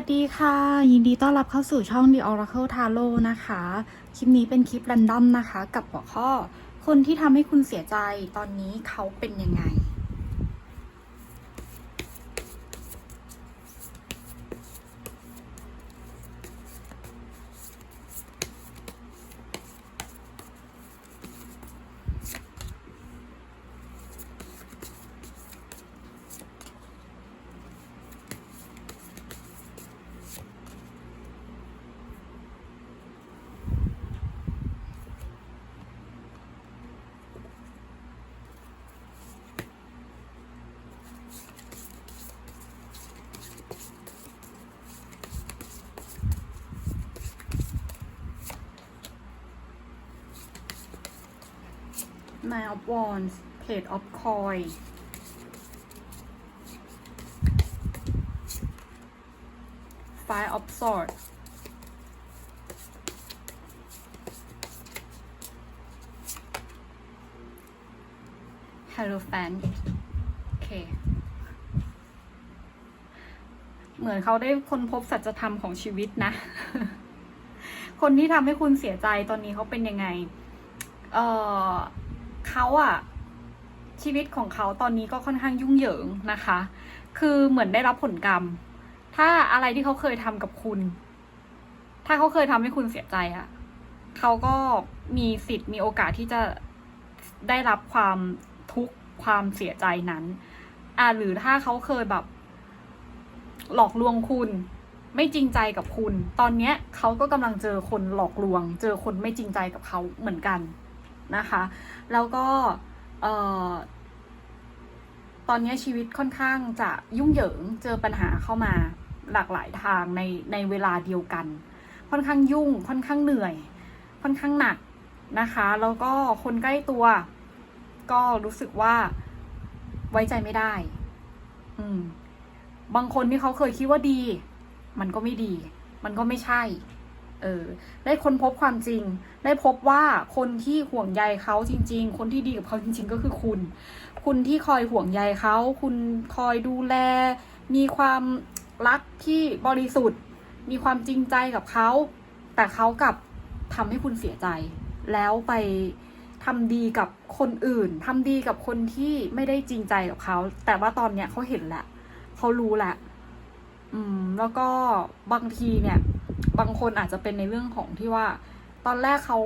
สวัสดีค่ะ ยินดีต้อนรับเข้าสู่ช่อง The Oracle Tarot นะคะ คลิปนี้เป็นคลิปรันดอมนะคะ กับหัวข้อ คนที่ทำให้คุณเสียใจตอนนี้เขาเป็นยังไง Nine of Wands Page of Coin Five of Swords Hello fan โอเค เหมือนเขาได้ค้นพบสัจธรรมของชีวิตนะ คนที่ทำให้คุณเสียใจตอนนี้เขาเป็นยังไง เอ่อ เขาอะชีวิตของเขาตอนนี้ก็ค่อนข้างยุ่งเหยิงนะคะ คือเหมือนได้รับผลกรรม ถ้าอะไรที่เขาเคยทำกับคุณ ถ้าเขาเคยทำให้คุณเสียใจอะเขาก็มีสิทธิ์มีโอกาสที่จะได้รับความทุกข์ความเสียใจนั้น อ่าหรือถ้าเขาเคยแบบ หลอกลวงคุณ ไม่จริงใจกับคุณ ตอนเนี้ยเขาก็กำลังเจอคนหลอกลวง เจอคนไม่จริงใจกับเขาเหมือนกัน นะคะ แล้วก็ตอนนี้ชีวิตค่อนข้างจะยุ่งเหยิงเจอปัญหาเข้ามาหลากหลายทางในในเวลาเดียวกัน ค่อนข้างยุ่งค่อนข้างเหนื่อย ค่อนข้างหนักนะคะ แล้วก็คนใกล้ตัว ก็รู้สึกว่าไว้ใจไม่ได้ อืม บางคนที่เขาเคยคิดว่าดี มันก็ไม่ดี มันก็ไม่ใช่ เออ ได้ค้นพบความจริง ได้พบว่าคนที่ห่วงใยเขาจริง ๆ คนที่ดีกับเขาจริง ๆ ก็คือคุณ คุณที่คอยห่วงใยเขา คุณคอยดูแล มีความรักที่บริสุทธิ์ มีความจริงใจกับเขา แต่เขากับทำให้คุณเสียใจ แล้วไปทำดีกับคนอื่นทำดีกับคนที่ไม่ได้จริงใจกับเขา แต่ว่าตอนเนี้ยเขาเห็นแหละ เขารู้แหละ อืม แล้วก็บางทีเนี่ย บางคนอาจจะเป็นในเรื่องของที่ว่า ตอนแรกเขา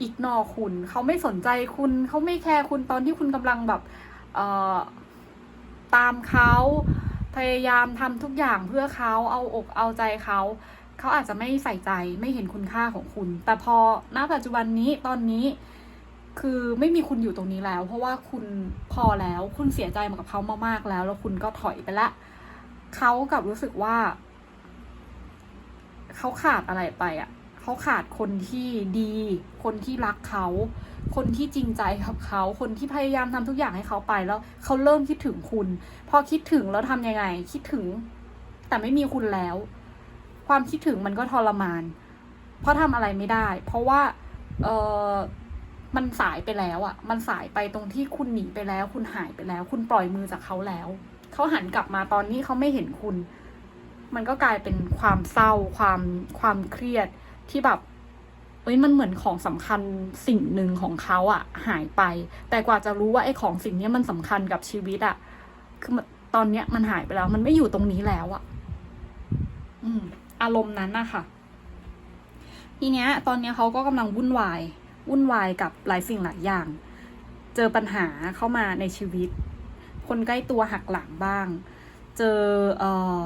อิกนอคุณเขาไม่สนใจคุณเขาไม่แคร์คุณตอนที่คุณกำลังแบบเอ่อตามเขาพยายามทำทุกอย่างเพื่อเขาเอาอกเอาใจเขาเขาอาจจะไม่ใส่ใจไม่เห็นคุณค่าของคุณ แต่พอณปัจจุบันนี้ตอนนี้คือไม่มีคุณอยู่ตรงนี้แล้ว เพราะว่าคุณพอแล้วคุณเสียใจมากับเขามากๆแล้ว แล้วคุณก็ถอยไปละเขากับรู้สึกว่า เขาขาดอะไรไปอะเขาขาดคนที่ดี คนที่รักเขา คนที่จริงใจกับเขา คนที่พยายามทำทุกอย่างให้เขาไปแล้วเขาเริ่มคิดถึงคุณ พอคิดถึงแล้วทำยังไง คิดถึง แต่ไม่มีคุณแล้ว ความคิดถึงมันก็ทรมาน เพราะทำอะไรไม่ได้ เพราะว่าเออมันสายไปแล้วอะ่ะ มันสายไปตรงที่คุณหนีไปแล้ว คุณหายไปแล้ว คุณปล่อยมือจากเขาแล้ว เขาหันกลับมาตอนนี้เขาไม่เห็นคุณ มันก็กลายเป็นความเศร้าความความเครียดที่แบบเอ้ยมันเหมือนของสำคัญสิ่งหนึ่งของเขาอะหายไป แต่กว่าจะรู้ว่าไอ้ของสิ่งนี้มันสำคัญกับชีวิตอะคือมันตอนเนี้ยมันหายไปแล้ว มันไม่อยู่ตรงนี้แล้วอะอืม อารมณ์นั้นนะคะทีเนี้ย ตอนเนี้ยเขาก็กำลังวุ่นวาย วุ่นวายกับหลายสิ่งหลายอย่าง เจอปัญหาเข้ามาในชีวิต คนใกล้ตัวหักหลังบ้าง เจอเอ่อ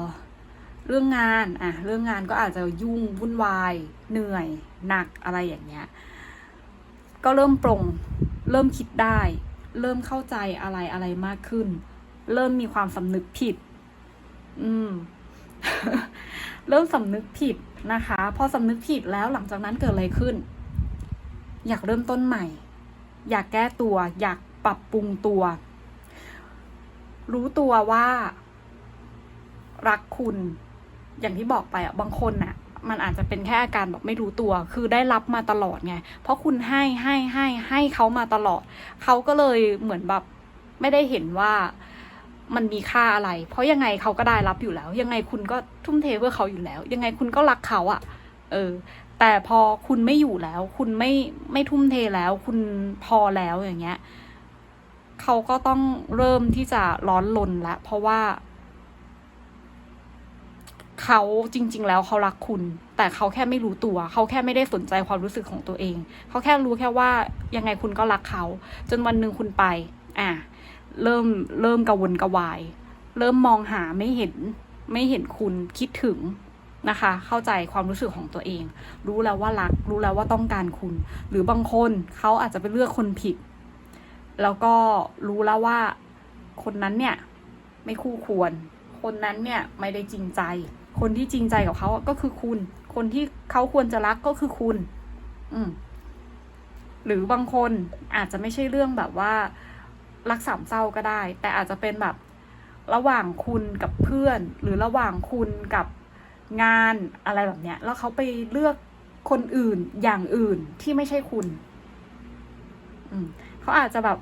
เรื่องงานอะเรื่องงานก็อาจจะยุ่งวุ่นวาย เหนื่อยหนักอะไรอย่างเงี้ย ก็เริ่มปรงเริ่มคิดได้ เริ่มเข้าใจอะไรอะไรมากขึ้น เริ่มมีความสำนึกผิด อืม เริ่มสำนึกผิดนะคะพอสำนึกผิดแล้วหลังจากนั้นเกิดอะไรขึ้น อยากเริ่มต้นใหม่ อยากแก้ตัว อยากปรับปรุงตัว รู้ตัวว่า รักคุณ อย่างที่บอกไปอะบางคนอะ มันอาจจะเป็นแค่อาการแบบไม่รู้ตัว คือได้รับมาตลอดไง เพราะคุณให้ให้ให้ให้เขามาตลอด เขาก็เลยเหมือนแบบไม่ได้เห็นว่ามันมีค่าอะไร เพราะยังไงเขาก็ได้รับอยู่แล้ว ยังไงคุณก็ทุ่มเทเพื่อเขาอยู่แล้ว ยังไงคุณก็รักเขาอะเออ แต่พอคุณไม่อยู่แล้ว คุณไม่ไม่ทุ่มเทแล้ว คุณพอแล้วอย่างเงี้ย เขาก็ต้องเริ่มที่จะร้อนลนล้วเพราะว่า เขาจริง ๆ แล้วเขารักคุณ แต่เขาแค่ไม่รู้ตัว เขาแค่ไม่ได้สนใจความรู้สึกของตัวเอง เขาแค่รู้แค่ว่ายังไงคุณก็รักเขา จนวันหนึ่งคุณไป อะเริ่มเริ่มกระวนกระวาย เริ่มมองหาไม่เห็นไม่เห็นคุณคิดถึงนะคะ เข้าใจความรู้สึกของตัวเอง รู้แล้วว่ารัก รู้แล้วว่าต้องการคุณ หรือบางคนเขาอาจจะไปเลือกคนผิด แล้วก็รู้แล้วว่าคนนั้นเนี่ย ไม่คู่ควร คนนั้นเนี่ยไม่ได้จริงใจ คนที่จริงใจกับเขาก็คือคุณ คนที่เขาควรจะรักก็คือคุณ อืมหรือบางคนอาจจะไม่ใช่เรื่องแบบว่า รักสามเศร้าก็ได้ แต่อาจจะเป็นแบบระหว่างคุณกับเพื่อน หรือระหว่างคุณกับงานอะไรแบบเนี้ย แล้วเขาไปเลือกคนอื่นอย่างอื่นที่ไม่ใช่คุณ อืมเขาอาจจะแบบ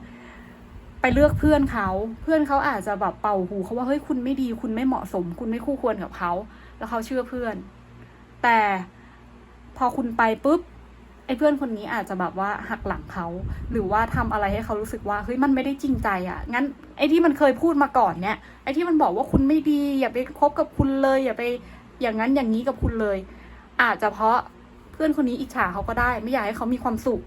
ไปเลือกเพื่อนเขา เพื่อนเขาอาจจะแบบเป่าหูเขาว่าเฮ้ยคุณไม่ดี คุณไม่เหมาะสม คุณไม่คู่ควรกับเขา แล้วเขาเชื่อเพื่อน แต่พอคุณไปปุ๊บไอ้เพื่อนคนนี้อาจจะแบบว่าหักหลังเขา หรือว่าทำอะไรให้เขารู้สึกว่าเฮ้ยมันไม่ได้จริงใจอะ่ะงั้นไอ้ที่มันเคยพูดมาก่อนเนี่ยไอ้ที่มันบอกว่าคุณไม่ดี อย่าไปคบกับคุณเลย อย่าไปอย่างนั้นอย่างนี้กับคุณเลย อาจจะเพราะเพื่อนคนนี้อิจฉาเขาก็ได้ ไม่อยากให้เขามีความสุข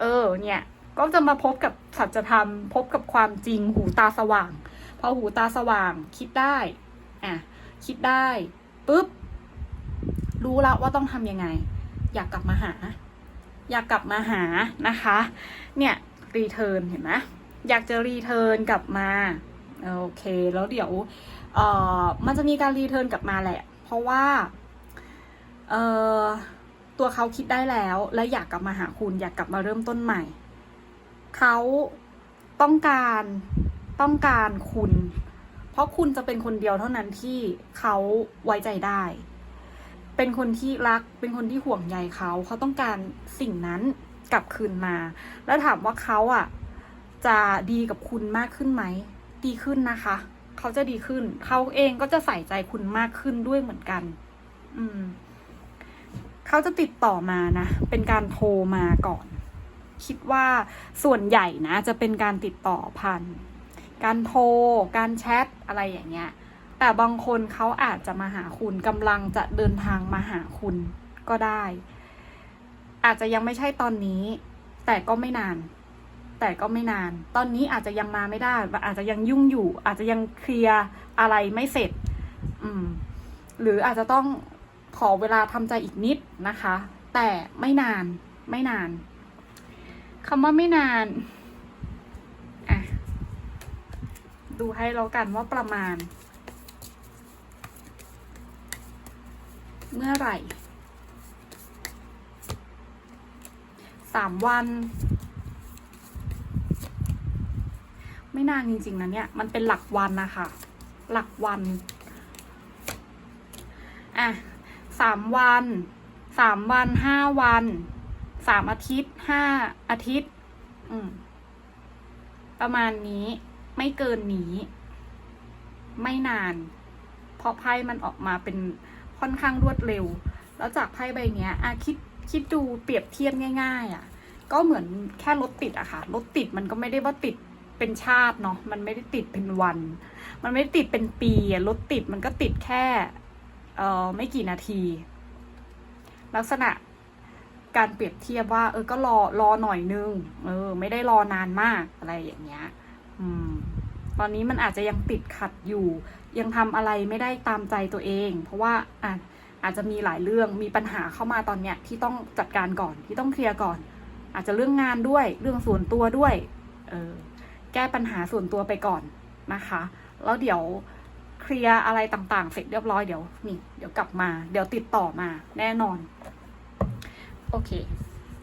เออ เนี่ย ก็จะมาพบกับสัจธรรม พบกับความจริงหูตาสว่าง พอหูตาสว่างคิดได้อะคิดได้ ปุ๊บ รู้แล้วว่าต้องทำยังไง อยากกลับมาหา อยากกลับมาหานะคะ เนี่ยรีเทิร์นเห็นไหมอยากจะรีเทิร์นกลับมาโอเค แล้วเดี๋ยวเอ่อมันจะมีการรีเทิร์นกลับมาแหละ เพราะว่าเอ่อตัวเขาคิดได้แล้ว และอยากกลับมาหาคุณ อยากกลับมาเริ่มต้นใหม่ เขาต้องการต้องการคุณ เพราะคุณจะเป็นคนเดียวเท่านั้นที่เขาไว้ใจได้ เป็นคนที่รัก เป็นคนที่ห่วงใยเขา เขาต้องการสิ่งนั้นกลับคืนมา แล้วถามว่าเขาอะ จะดีกับคุณมากขึ้นไหม ดีขึ้นนะคะ เขาจะดีขึ้น เขาเองก็จะใส่ใจคุณมากขึ้นด้วยเหมือนกัน อืม เขาจะติดต่อมานะ เป็นการโทรมาก่อน คิดว่าส่วนใหญ่นะ จะเป็นการติดต่อผ่าน การโทร การแชทอะไรอย่างเงี้ย แต่บางคนเขาอาจจะมาหาคุณกำลังจะเดินทางมาหาคุณก็ได้ อาจจะยังไม่ใช่ตอนนี้ แต่ก็ไม่นาน แต่ก็ไม่นาน ตอนนี้อาจจะยังมาไม่ได้ อาจจะยังยุ่งอยู่ อาจจะยังเคลียร์อะไรไม่เสร็จ อืม หรืออาจจะต้องขอเวลาทำใจอีกนิดนะคะ แต่ไม่นาน ไม่นานคำว่าไม่นานอะ ดูให้แล้วกันว่าประมาณ เมื่อไหร่สามวัน ไม่นานจริง ๆนะเนี่ย มันเป็นหลักวันนะคะ หลักวัน อะสามวันสามวันห้าวันสามอาทิตย์ห้าอาทิตย์ อืม ประมาณนี้ ไม่เกินนี้ ไม่นาน เพราะไพ่มันออกมาเป็นค่อนข้างรวดเร็ว แล้วจากไพ่ใบเนี้ยอะคิดคิดดูเปรียบเทียบง่าย ๆอะ ก็เหมือนแค่รถติดอะค่ะรถติดมันก็ไม่ได้ว่าติดเป็นชาติเนาะมันไม่ได้ติดเป็นวัน มันไม่ได้ติดเป็นปีรถติดมันก็ติดแค่เออไม่กี่นาที ลักษณะการเปรียบเทียบว่า เออก็รอรอหน่อยนึง เออ ไม่ได้รอนานมากอะไรอย่างเงี้ย อืม ตอนนี้มันอาจจะยังติดขัดอยู่ ยังทำอะไรไม่ได้ตามใจตัวเอง เพราะว่าอะอาจจะมีหลายเรื่องมีปัญหาเข้ามาตอนเนี้ยที่ต้องจัดการก่อนที่ต้องเคลียร์ก่อน อาจจะเรื่องงานด้วยเรื่องส่วนตัวด้วยเออแก้ปัญหาส่วนตัวไปก่อนนะคะ แล้วเดี๋ยวเคลียร์อะไรต่างๆ เสร็จเรียบร้อยเดี๋ยวนี่เดี๋ยวกลับมา เดี๋ยวติดต่อมาแน่นอน โอเค